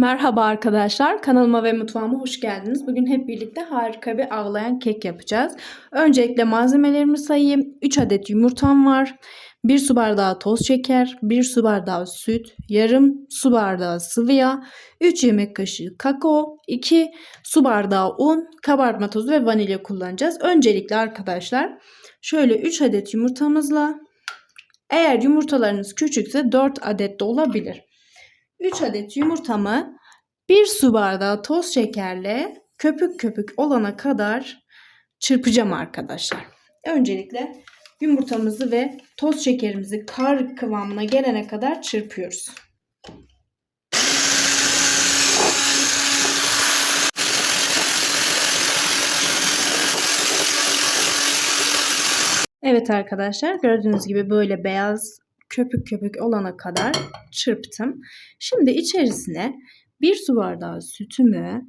Merhaba arkadaşlar, kanalıma ve mutfağıma hoş geldiniz. Bugün hep birlikte harika bir ağlayan kek yapacağız. Öncelikle malzemelerimi sayayım. 3 adet yumurtam var. 1 su bardağı toz şeker, 1 su bardağı süt, yarım su bardağı sıvı yağ, 3 yemek kaşığı kakao, 2 su bardağı un, kabartma tozu ve vanilya kullanacağız. Öncelikle arkadaşlar şöyle 3 adet yumurtamızla eğer yumurtalarınız küçükse 4 adet de olabilir. 3 adet yumurtamı 1 su bardağı toz şekerle köpük köpük olana kadar çırpacağım arkadaşlar. Öncelikle yumurtamızı ve toz şekerimizi kar kıvamına gelene kadar çırpıyoruz. Evet arkadaşlar gördüğünüz gibi böyle beyaz köpük köpük olana kadar çırptım. Şimdi içerisine bir su bardağı sütümü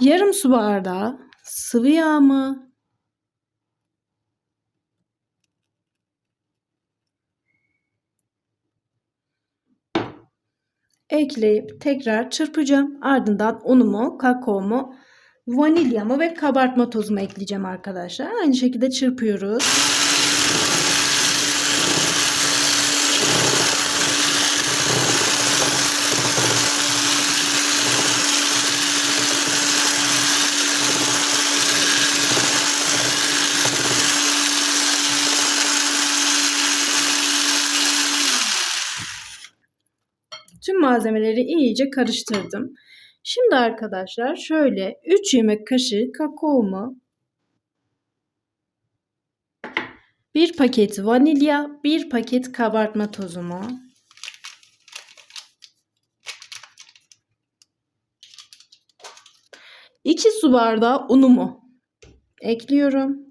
yarım su bardağı sıvı yağımı ekleyip tekrar çırpacağım. Ardından unumu, kakaomu vanilyamı ve kabartma tozumu ekleyeceğim arkadaşlar. Aynı şekilde çırpıyoruz. Tüm malzemeleri iyice karıştırdım. Şimdi arkadaşlar şöyle 3 yemek kaşığı kakaomu, 1 paket vanilya, 1 paket kabartma tozumu, iki su bardağı unumu ekliyorum.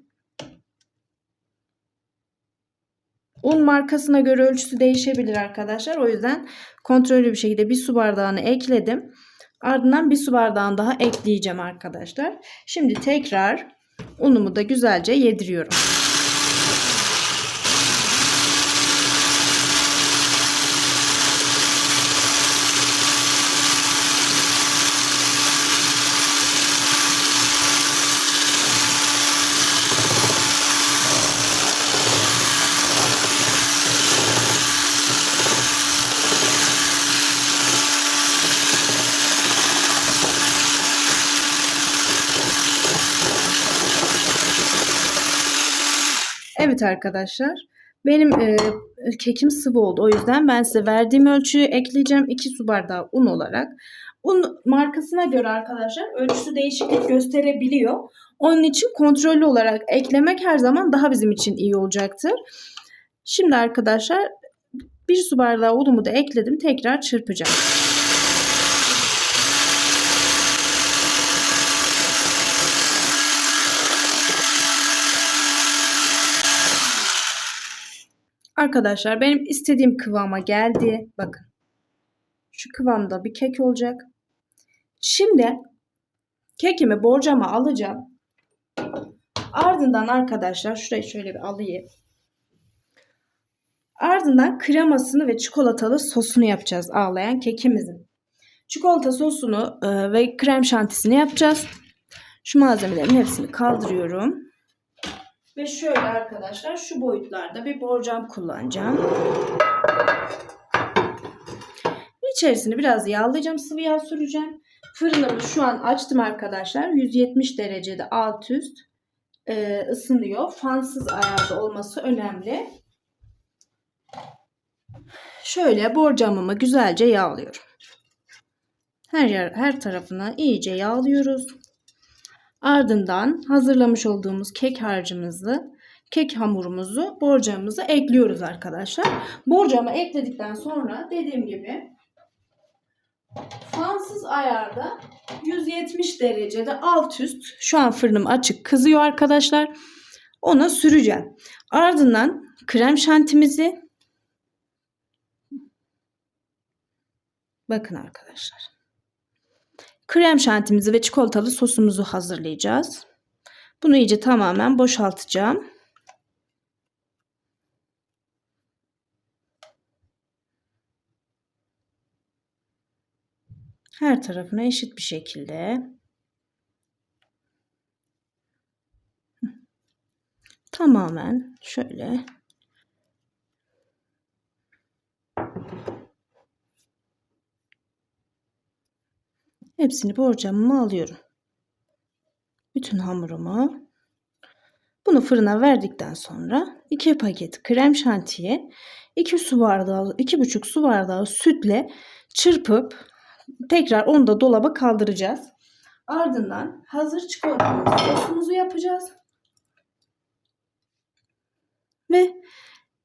Un markasına göre ölçüsü değişebilir arkadaşlar. O yüzden kontrollü bir şekilde bir su bardağını ekledim. Ardından bir su bardağını daha ekleyeceğim arkadaşlar. Şimdi tekrar unumu da güzelce yediriyorum. Evet arkadaşlar. Benim e, kekim sıvı oldu. O yüzden ben size verdiğim ölçüyü ekleyeceğim. 2 su bardağı un olarak. Un markasına göre arkadaşlar ölçüsü değişiklik gösterebiliyor. Onun için kontrollü olarak eklemek her zaman daha bizim için iyi olacaktır. Şimdi arkadaşlar bir su bardağı unumu da ekledim. Tekrar çırpacağım. Arkadaşlar benim istediğim kıvama geldi. Bakın. Şu kıvamda bir kek olacak. Şimdi kekimi borcama alacağım. Ardından arkadaşlar şurayı şöyle bir alayım. Ardından kremasını ve çikolatalı sosunu yapacağız ağlayan kekimizin. Çikolata sosunu e, ve krem şantisini yapacağız. Şu malzemelerin hepsini kaldırıyorum. Ve şöyle arkadaşlar şu boyutlarda bir borcam kullanacağım. İçerisini biraz yağlayacağım. Sıvı yağ süreceğim. Fırınımı şu an açtım arkadaşlar. 170 derecede alt üst e, ısınıyor. Fansız ayarda olması önemli. Şöyle borcamımı güzelce yağlıyorum. Her yer her tarafına iyice yağlıyoruz. Ardından hazırlamış olduğumuz kek harcımızı, kek hamurumuzu borcamımıza ekliyoruz arkadaşlar. Borcamı ekledikten sonra dediğim gibi fansız ayarda 170 derecede alt üst şu an fırınım açık kızıyor arkadaşlar. Ona süreceğim. Ardından krem şantimizi bakın arkadaşlar Krem şantimizi ve çikolatalı sosumuzu hazırlayacağız. Bunu iyice tamamen boşaltacağım. Her tarafına eşit bir şekilde tamamen şöyle Hepsini borcamıma alıyorum. Bütün hamurumu. Bunu fırına verdikten sonra 2 paket krem şantiye, 2 su bardağı, 2,5 su bardağı sütle çırpıp tekrar onu da dolaba kaldıracağız. Ardından hazır çikolatamız sosumuzu yapacağız. Ve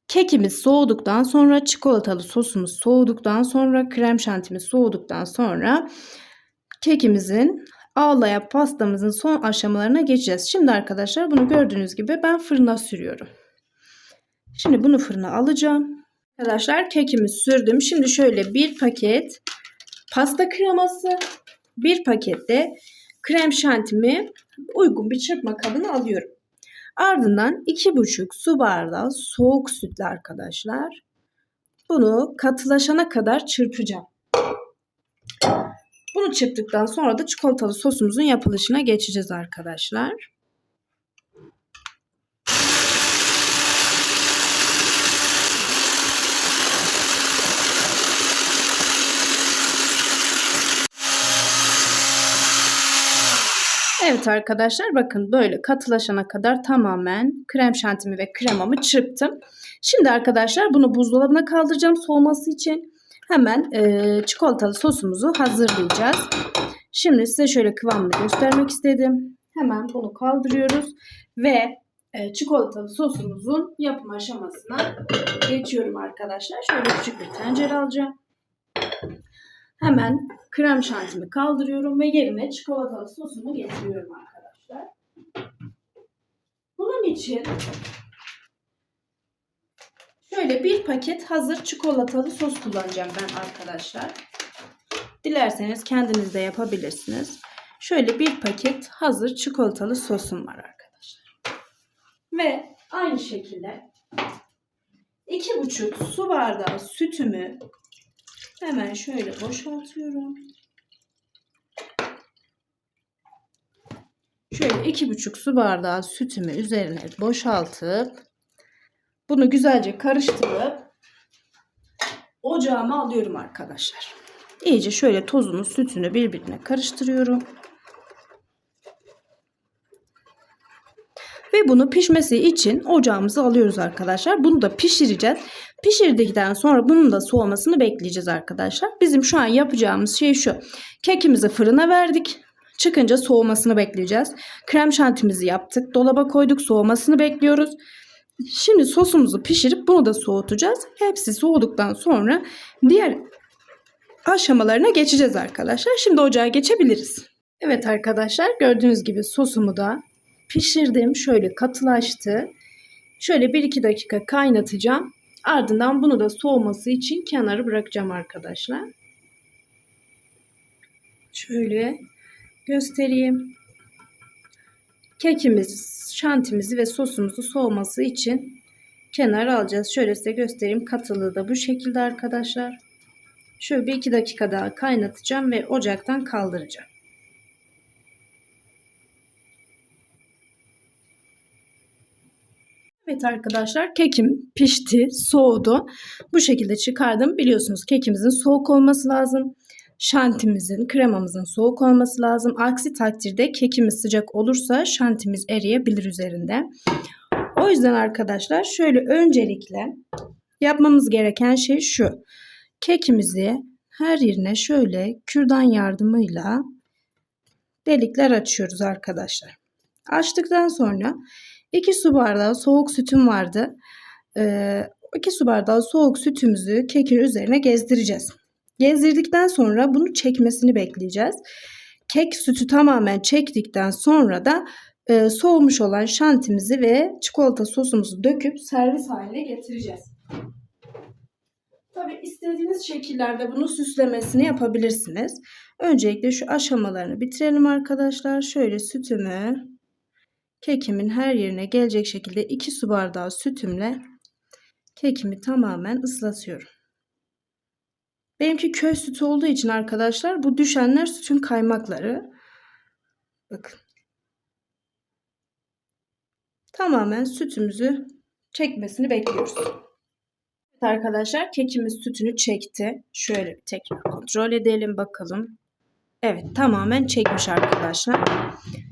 kekimiz soğuduktan sonra çikolatalı sosumuz soğuduktan sonra krem şantimiz soğuduktan sonra kekimizin ağlayan pastamızın son aşamalarına geçeceğiz. Şimdi arkadaşlar bunu gördüğünüz gibi ben fırına sürüyorum. Şimdi bunu fırına alacağım. Arkadaşlar kekimi sürdüm. Şimdi şöyle bir paket pasta kreması, bir pakette krem şantimi uygun bir çırpma kabına alıyorum. Ardından 2,5 su bardağı soğuk sütle arkadaşlar. Bunu katılaşana kadar çırpacağım. Bunu çırptıktan sonra da çikolatalı sosumuzun yapılışına geçeceğiz arkadaşlar. Evet arkadaşlar bakın böyle katılaşana kadar tamamen krem şantimi ve kremamı çırptım. Şimdi arkadaşlar bunu buzdolabına kaldıracağım soğuması için. Hemen e, çikolatalı sosumuzu hazırlayacağız. Şimdi size şöyle kıvamını göstermek istedim. Hemen bunu kaldırıyoruz ve e, çikolatalı sosumuzun yapım aşamasına geçiyorum arkadaşlar. Şöyle küçük bir tencere alacağım. Hemen krem şantimi kaldırıyorum ve yerine çikolatalı sosumu getiriyorum arkadaşlar. Bunun için şöyle bir paket hazır çikolatalı sos kullanacağım ben arkadaşlar. Dilerseniz kendiniz de yapabilirsiniz. Şöyle bir paket hazır çikolatalı sosum var arkadaşlar. Ve aynı şekilde 2,5 su bardağı sütümü Hemen şöyle boşaltıyorum. Şöyle iki buçuk su bardağı sütümü üzerine boşaltıp bunu güzelce karıştırıp ocağıma alıyorum arkadaşlar. İyice şöyle tozunu sütünü birbirine karıştırıyorum. Ve bunu pişmesi için ocağımıza alıyoruz arkadaşlar. Bunu da pişireceğiz. Pişirdikten sonra bunun da soğumasını bekleyeceğiz arkadaşlar. Bizim şu an yapacağımız şey şu. Kekimizi fırına verdik. Çıkınca soğumasını bekleyeceğiz. Krem şantimizi yaptık. Dolaba koyduk. Soğumasını bekliyoruz. Şimdi sosumuzu pişirip bunu da soğutacağız. Hepsi soğuduktan sonra diğer aşamalarına geçeceğiz arkadaşlar. Şimdi ocağa geçebiliriz. Evet arkadaşlar gördüğünüz gibi sosumu da pişirdim. Şöyle katılaştı. Şöyle 1-2 dakika kaynatacağım. Ardından bunu da soğuması için kenarı bırakacağım arkadaşlar. Şöyle göstereyim. Kekimiz, şantimizi ve sosumuzu soğuması için kenara alacağız. Şöyle size göstereyim. Katılığı da bu şekilde arkadaşlar. Şöyle bir iki dakika daha kaynatacağım ve ocaktan kaldıracağım. Evet arkadaşlar kekim pişti, soğudu. Bu şekilde çıkardım. Biliyorsunuz kekimizin soğuk olması lazım. Şantimizin, kremamızın soğuk olması lazım. Aksi takdirde kekimiz sıcak olursa şantimiz eriyebilir üzerinde. O yüzden arkadaşlar şöyle öncelikle yapmamız gereken şey şu. Kekimizi her yerine şöyle kürdan yardımıyla delikler açıyoruz arkadaşlar. Açtıktan sonra 2 su bardağı soğuk sütüm vardı. 2 ee, su bardağı soğuk sütümüzü kekin üzerine gezdireceğiz. Gezdirdikten sonra bunu çekmesini bekleyeceğiz. Kek sütü tamamen çektikten sonra da e, soğumuş olan şantimizi ve çikolata sosumuzu döküp servis haline getireceğiz. Tabi istediğiniz şekillerde bunu süslemesini yapabilirsiniz. Öncelikle şu aşamalarını bitirelim arkadaşlar. Şöyle sütümü kekimin her yerine gelecek şekilde 2 su bardağı sütümle kekimi tamamen ıslatıyorum. Benimki köy sütü olduğu için arkadaşlar bu düşenler sütün kaymakları. Bakın. Tamamen sütümüzü çekmesini bekliyoruz. Arkadaşlar kekimiz sütünü çekti. Şöyle bir tekrar kontrol edelim bakalım. Evet tamamen çekmiş arkadaşlar.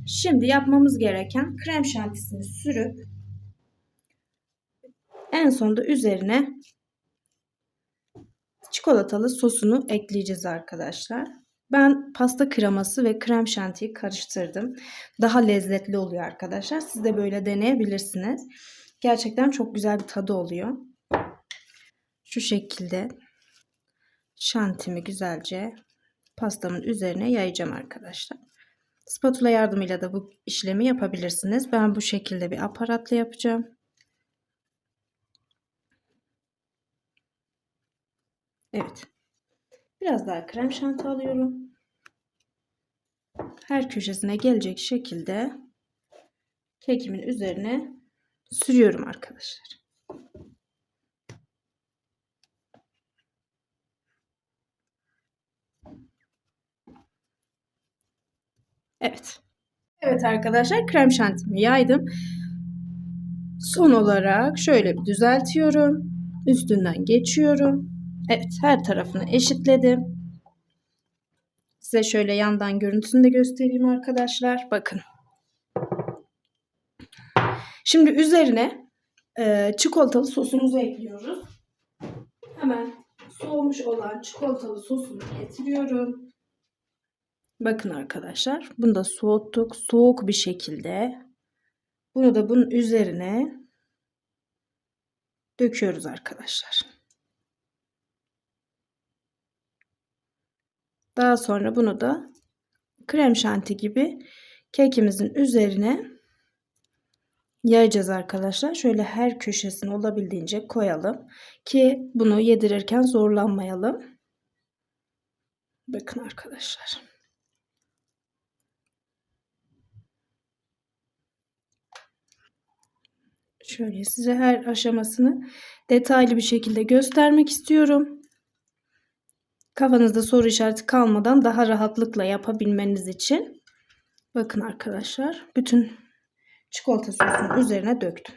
Şimdi yapmamız gereken krem şantisini sürüp en sonunda üzerine çikolatalı sosunu ekleyeceğiz arkadaşlar. Ben pasta kreması ve krem şantiyi karıştırdım. Daha lezzetli oluyor arkadaşlar. Siz de böyle deneyebilirsiniz. Gerçekten çok güzel bir tadı oluyor. Şu şekilde şantimi güzelce pastamın üzerine yayacağım arkadaşlar. Spatula yardımıyla da bu işlemi yapabilirsiniz. Ben bu şekilde bir aparatla yapacağım. Evet. Biraz daha krem şanti alıyorum. Her köşesine gelecek şekilde kekimin üzerine sürüyorum arkadaşlar. Evet. Evet arkadaşlar krem şantimi yaydım. Son olarak şöyle bir düzeltiyorum. Üstünden geçiyorum. Evet her tarafını eşitledim. Size şöyle yandan görüntüsünü de göstereyim arkadaşlar. Bakın. Şimdi üzerine e, çikolatalı sosumuzu ekliyoruz. Hemen soğumuş olan çikolatalı sosunu getiriyorum. Bakın arkadaşlar. Bunu da soğuttuk. Soğuk bir şekilde. Bunu da bunun üzerine döküyoruz arkadaşlar. Daha sonra bunu da krem şanti gibi kekimizin üzerine yayacağız arkadaşlar. Şöyle her köşesini olabildiğince koyalım ki bunu yedirirken zorlanmayalım. Bakın arkadaşlar. Şöyle size her aşamasını detaylı bir şekilde göstermek istiyorum. Kafanızda soru işareti kalmadan daha rahatlıkla yapabilmeniz için. Bakın arkadaşlar bütün çikolata sosunun üzerine döktüm.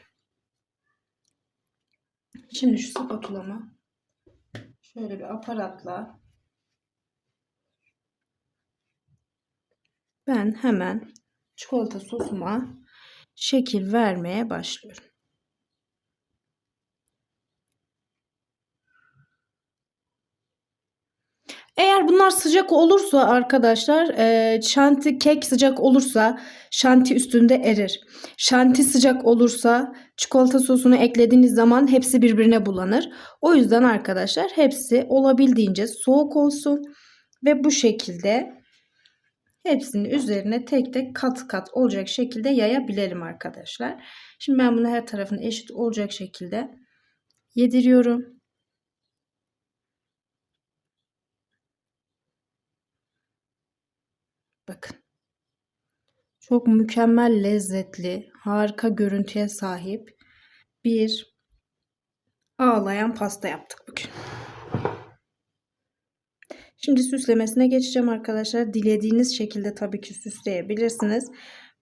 Şimdi şu spatulamı şöyle bir aparatla ben hemen çikolata sosuma şekil vermeye başlıyorum. Eğer bunlar sıcak olursa arkadaşlar e, şanti kek sıcak olursa şanti üstünde erir. Şanti sıcak olursa çikolata sosunu eklediğiniz zaman hepsi birbirine bulanır. O yüzden arkadaşlar hepsi olabildiğince soğuk olsun ve bu şekilde hepsinin üzerine tek tek kat kat olacak şekilde yayabilelim arkadaşlar. Şimdi ben bunu her tarafını eşit olacak şekilde yediriyorum. Bakın. Çok mükemmel lezzetli, harika görüntüye sahip bir ağlayan pasta yaptık bugün. Şimdi süslemesine geçeceğim arkadaşlar. Dilediğiniz şekilde tabii ki süsleyebilirsiniz.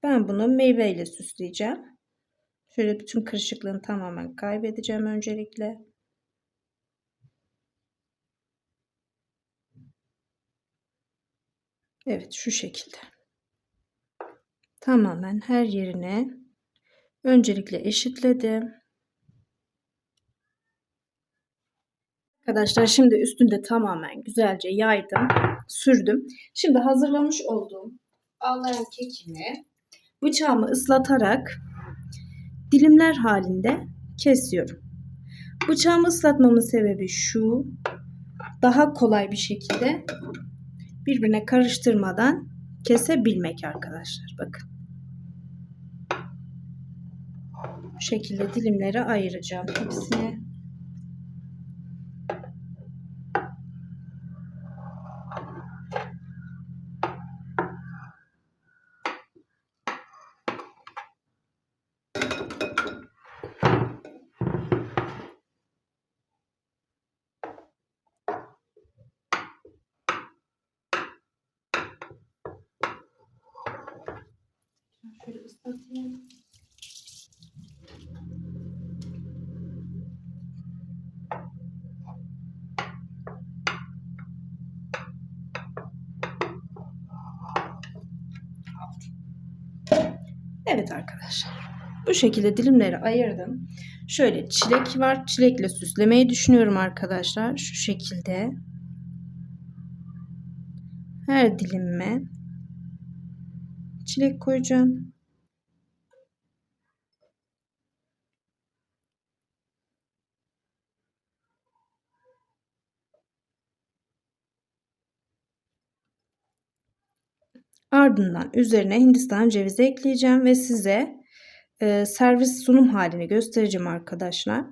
Ben bunu meyveyle süsleyeceğim. Şöyle bütün kırışıklığını tamamen kaybedeceğim öncelikle. Evet şu şekilde. Tamamen her yerine öncelikle eşitledim. Arkadaşlar şimdi üstünde tamamen güzelce yaydım, sürdüm. Şimdi hazırlamış olduğum ağlayan kekimi bıçağımı ıslatarak dilimler halinde kesiyorum. Bıçağımı ıslatmamın sebebi şu. Daha kolay bir şekilde birbirine karıştırmadan kesebilmek arkadaşlar. Bakın. Bu şekilde dilimlere ayıracağım hepsini. Evet arkadaşlar. Bu şekilde dilimleri ayırdım. Şöyle çilek var. Çilekle süslemeyi düşünüyorum arkadaşlar. Şu şekilde. Her dilimime çilek koyacağım. Ardından üzerine Hindistan cevizi ekleyeceğim ve size e, servis sunum halini göstereceğim arkadaşlar.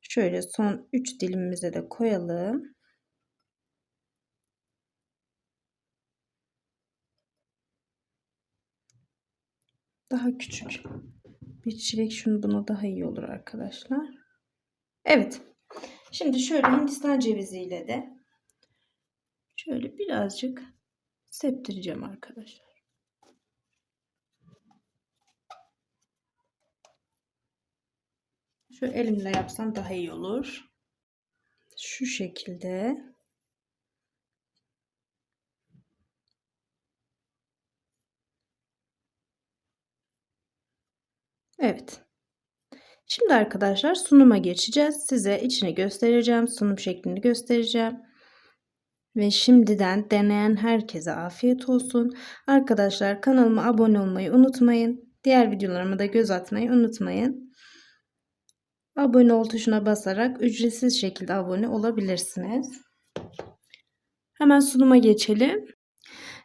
Şöyle son 3 dilimimize de koyalım. Daha küçük bir çilek şunu buna daha iyi olur arkadaşlar. Evet. Şimdi şöyle Hindistan ceviziyle de şöyle birazcık septireceğim arkadaşlar. Şu elimle yapsam daha iyi olur. Şu şekilde. Evet. Şimdi arkadaşlar sunuma geçeceğiz. Size içini göstereceğim. Sunum şeklini göstereceğim. Ve şimdiden deneyen herkese afiyet olsun. Arkadaşlar kanalıma abone olmayı unutmayın. Diğer videolarıma da göz atmayı unutmayın. Abone ol tuşuna basarak ücretsiz şekilde abone olabilirsiniz. Hemen sunuma geçelim.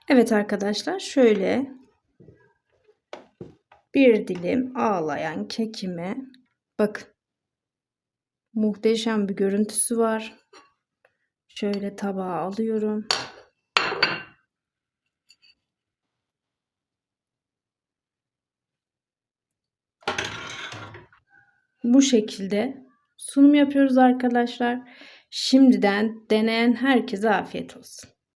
Evet arkadaşlar şöyle bir dilim ağlayan kekime bakın. Muhteşem bir görüntüsü var. Şöyle tabağa alıyorum. Bu şekilde sunum yapıyoruz arkadaşlar. Şimdiden deneyen herkese afiyet olsun.